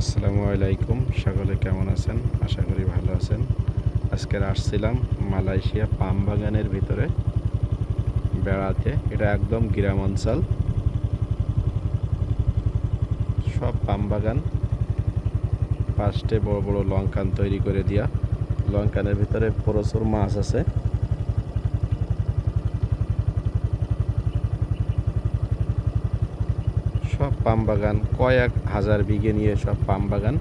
আসসালামু আলাইকুম, সকলে কেমন আছেন? আশা করি ভালো আছেন। আজকে আসছিলাম মালয়েশিয়া পাম বাগানের ভিতরে, বেড়াতে। এটা একদম গ্রাম অঞ্চল। সব পাম বাগান, পাঁচটে বড় বড় লঙ্কান তৈরি করে দিয়া। লঙ্কানের ভিতরে প্রচুর মাছ আছে। সব পাম বাগান, কয়েক হাজার বিঘে নিয়ে সব পাম বাগান।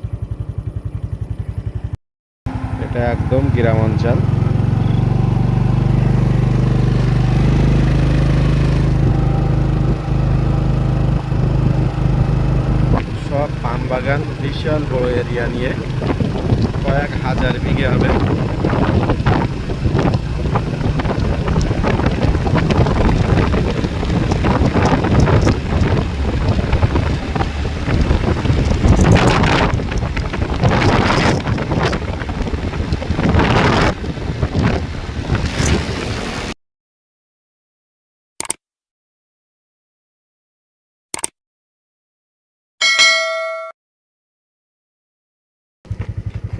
এটা একদম গ্রাম অঞ্চল সব পাম বাগান, বিশাল বড় এরিয়া নিয়ে কয়েক হাজার বিঘে হবে।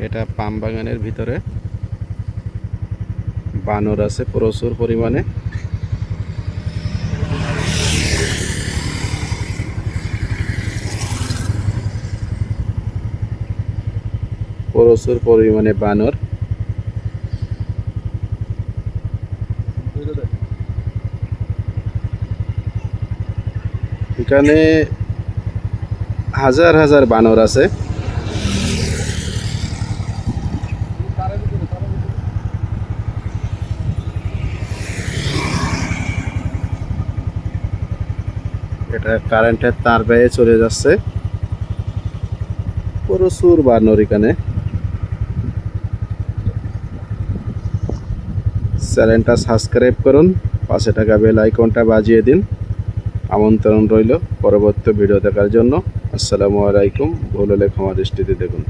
এটা পাম বাগানের ভিতরে। বানর আছে প্রচুর পরিমাণে। প্রচুর পরিমাণে বানর। এখানে হাজার হাজার বানর আছে। এটা কারেন্টের তার বেয়ে চলে যাচ্ছে। প্রচুর বানর এখানে। চ্যানেলটা সাবস্ক্রাইব করুন, পাশে টাকা বেল আইকনটা বাজিয়ে দিন। আমন্ত্রণ রইল পরবর্তী ভিডিও দেখার জন্য। আসসালামু আলাইকুম, ভুল হলে ক্ষমা দৃষ্টিতে দেখুন।